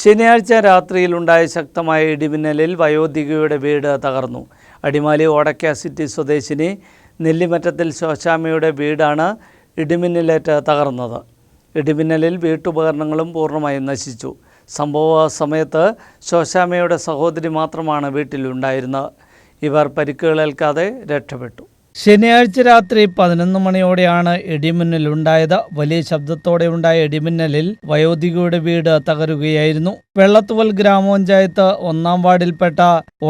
ശനിയാഴ്ച രാത്രിയിലുണ്ടായ ശക്തമായ ഇടിമിന്നലിൽ വയോധികയുടെ വീട് തകർന്നു. അടിമാലി ഓടക്ക സിറ്റി സ്വദേശിനി നെല്ലിമറ്റത്തിൽ ശോശാമയുടെ വീടാണ് ഇടിമിന്നലേറ്റ് തകർന്നത്. ഇടിമിന്നലിൽ വീട്ടുപകരണങ്ങളും പൂർണമായും നശിച്ചു. സംഭവ സമയത്ത് ശോശാമയുടെ സഹോദരി മാത്രമാണ് വീട്ടിലുണ്ടായിരുന്നത്. ഇവർ പരിക്കുകളേൽക്കാതെ രക്ഷപ്പെട്ടു. ശനിയാഴ്ച രാത്രി പതിനൊന്ന് മണിയോടെയാണ് ഇടിമിന്നൽ ഉണ്ടായത് വലിയ ശബ്ദത്തോടെ ഉണ്ടായ ഇടിമിന്നലിൽ വയോധികയുടെ വീട് തകരുകയായിരുന്നു. വെള്ളത്തുവൽ ഗ്രാമപഞ്ചായത്ത് ഒന്നാം വാർഡിൽപ്പെട്ട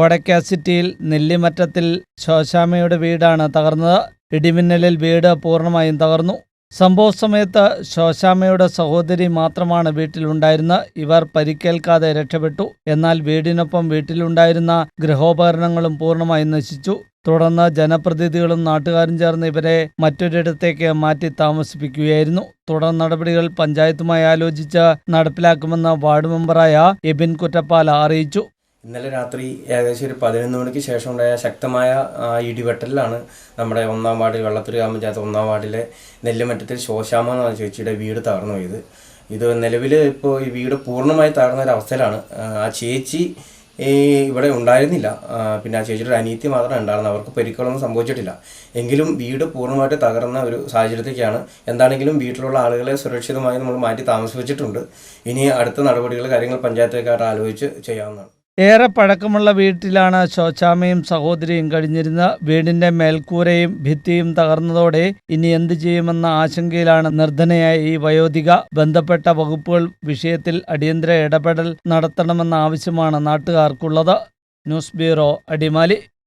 ഓടക്ക സിറ്റിയിൽ നെല്ലിമറ്റത്തിൽ ശോശാമയുടെ വീടാണ് തകർന്നത്. ഇടിമിന്നലിൽ വീട് പൂർണമായും തകർന്നു. സംഭവ സമയത്ത് ശോശാമയുടെ സഹോദരി മാത്രമാണ് വീട്ടിലുണ്ടായിരുന്നത്. ഇവർ പരിക്കേൽക്കാതെ രക്ഷപ്പെട്ടു. എന്നാൽ വീടിനൊപ്പം വീട്ടിലുണ്ടായിരുന്ന ഗൃഹോപകരണങ്ങളും പൂർണമായും നശിച്ചു. തുടർന്ന് ജനപ്രതിനിധികളും നാട്ടുകാരും ചേർന്ന് ഇവരെ മറ്റൊരിടത്തേക്ക് മാറ്റി താമസിപ്പിക്കുകയായിരുന്നു. തുടർ നടപടികൾ പഞ്ചായത്തുമായി ആലോചിച്ച് നടപ്പിലാക്കുമെന്ന് വാർഡ് മെമ്പറായ എബിൻ കുറ്റപ്പാല അറിയിച്ചു. ഇന്നലെ രാത്രി ഏകദേശം ഒരു പതിനൊന്ന് മണിക്ക് ശേഷം ഉണ്ടായ ശക്തമായ ഇടിവെട്ടലിലാണ് നമ്മുടെ ഒന്നാം വാർഡിൽ വെള്ളത്തൂർ ഗ്രാമപഞ്ചായത്ത് ഒന്നാം വാർഡിലെ നെല്ലുമറ്റത്തിൽ ശോശാമ എന്ന ചേച്ചിയുടെ വീട് തകർന്നു പോയത് ഇത് നിലവിൽ ഇപ്പോൾ ഈ വീട് പൂർണമായി തകർന്ന ഒരു അവസ്ഥയിലാണ് ആ ചേച്ചി ഈ ഇവിടെ ഉണ്ടായിരുന്നില്ല. പിന്നെ ആ ചേച്ചിയുടെ അനീതി മാത്രമേ ഉണ്ടായിരുന്നു. അവർക്ക് പരിക്കുകളൊന്നും സംഭവിച്ചിട്ടില്ല. എങ്കിലും വീട് പൂർണമായിട്ട് തകർന്ന ഒരു സാഹചര്യത്തേക്കാണ് എന്താണെങ്കിലും വീട്ടിലുള്ള ആളുകളെ സുരക്ഷിതമായി നമ്മൾ മാറ്റി താമസിപ്പിച്ചിട്ടുണ്ട്. ഇനി അടുത്ത നടപടികൾ കാര്യങ്ങൾ പഞ്ചായത്തേക്കാട്ട് ആലോചിച്ച് ചെയ്യാവുന്നതാണ്. ഏറെ പഴക്കമുള്ള വീട്ടിലാണ് ശോശാമയും സഹോദരിയും കഴിഞ്ഞിരുന്ന വീടിന്റെ മേൽക്കൂരയും ഭിത്തിയും തകർന്നതോടെ ഇനി എന്ത് ചെയ്യുമെന്ന ആശങ്കയിലാണ് നിർധനയായ ഈ വയോധിക. ബന്ധപ്പെട്ട വകുപ്പുകൾ വിഷയത്തിൽ അടിയന്തര ഇടപെടൽ നടത്തണമെന്ന ആവശ്യമാണ് നാട്ടുകാർക്കുള്ളത്. News bureau Adimali.